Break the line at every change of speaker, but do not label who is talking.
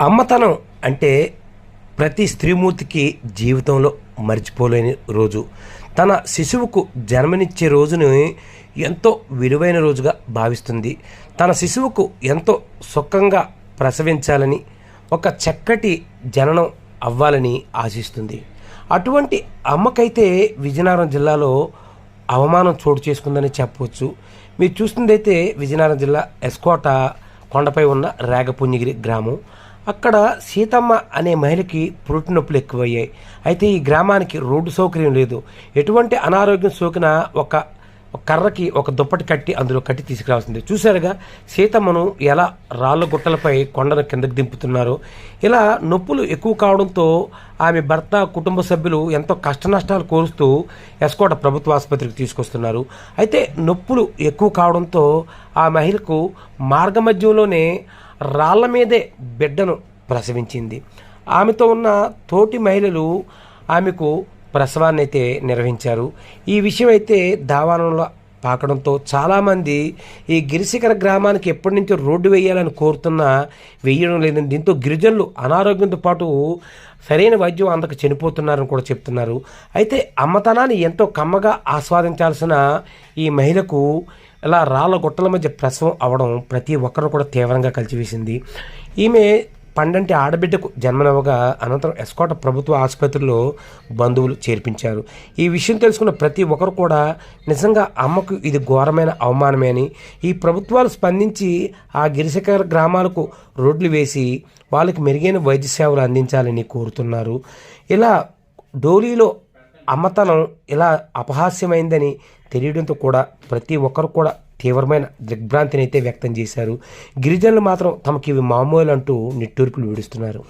అమ్మతనం అంటే ప్రతి స్త్రీమూర్తికి జీవితంలో మర్చిపోలేని రోజు. తన శిశువుకు జన్మనిచ్చే రోజుని ఎంతో విలువైన రోజుగా భావిస్తుంది. తన శిశువుకు ఎంతో సుఖంగా ప్రసవించాలని ఒక చక్కటి జననం అవ్వాలని ఆశిస్తుంది. అటువంటి అమ్మకైతే విజయనగరం జిల్లాలో అవమానం చోటు చేసుకుందని చెప్పవచ్చు. మీరు చూస్తుందైతే విజయనగరం జిల్లా ఎస్కోట కొండపై ఉన్న రేగపుణ్యగిరి గ్రామం. అక్కడ సీతమ్మ అనే మహిళకి పురుటి నొప్పులు ఎక్కువయ్యాయి. అయితే ఈ గ్రామానికి రోడ్డు సౌకర్యం లేదు. ఎటువంటి అనారోగ్యం సోకిన ఒక కర్రకి ఒక దుప్పటి కట్టి అందులో కట్టి తీసుకురావాల్సింది. చూసారుగా సీతమ్మను ఎలా రాళ్ళ గుట్టలపై కొండను కిందకు దింపుతున్నారో ఇలా నొప్పులు ఎక్కువ కావడంతో ఆమె భర్త కుటుంబ సభ్యులు ఎంతో కష్ట నష్టాలు కోరుస్తూ ఎస్కోట ప్రభుత్వ ఆసుపత్రికి తీసుకొస్తున్నారు. అయితే నొప్పులు ఎక్కువ కావడంతో ఆ మహిళకు మార్గమధ్యంలోనే రాళ్ళ మీదే బిడ్డను ప్రసవించింది. ఆమెతో ఉన్న తోటి మహిళలు ఆమెకు ప్రసవాన్ని అయితే నిర్వహించారు. ఈ విషయం అయితే దావానంలో పాకడంతో చాలామంది ఈ గిరిశిఖర గ్రామానికి ఎప్పటి నుంచో రోడ్డు వేయాలని కోరుతున్నా వేయడం లేదని దీంతో గిరిజనులు అనారోగ్యంతో పాటు సరైన వైద్యం అందక చనిపోతున్నారని కూడా చెప్తున్నారు. అయితే అమ్మతనాన్ని ఎంతో కమ్మగా ఆస్వాదించాల్సిన ఈ మహిళకు ఇలా రాళ్ళ గుట్టల మధ్య ప్రసవం అవడం ప్రతి ఒక్కరు కూడా తీవ్రంగా కలిచివేసింది ఈమె పండంటి ఆడబిడ్డకు జన్మనవ్వగా అనంతరం ఎస్కోట ప్రభుత్వ ఆసుపత్రిలో బంధువులు చేర్పించారు. ఈ విషయం తెలుసుకున్న ప్రతి ఒక్కరు కూడా నిజంగా అమ్మకు ఇది ఘోరమైన అవమానమే అని ఈ ప్రభుత్వాలు స్పందించి ఆ గిరిశకర గ్రామాలకు రోడ్లు వేసి వాళ్ళకి మెరుగైన వైద్య సేవలు అందించాలని కోరుతున్నారు. ఇలా డోలీలో అమ్మతనం ఇలా అపహాస్యమైందని తెలియడంతో కూడా ప్రతి ఒక్కరు కూడా తీవ్రమైన దిగ్భ్రాంతిని అయితే వ్యక్తం చేశారు. గిరిజనులు మాత్రం తమకి ఇవి మామూలు అంటూ నిట్టూర్పులు విడుస్తున్నారు.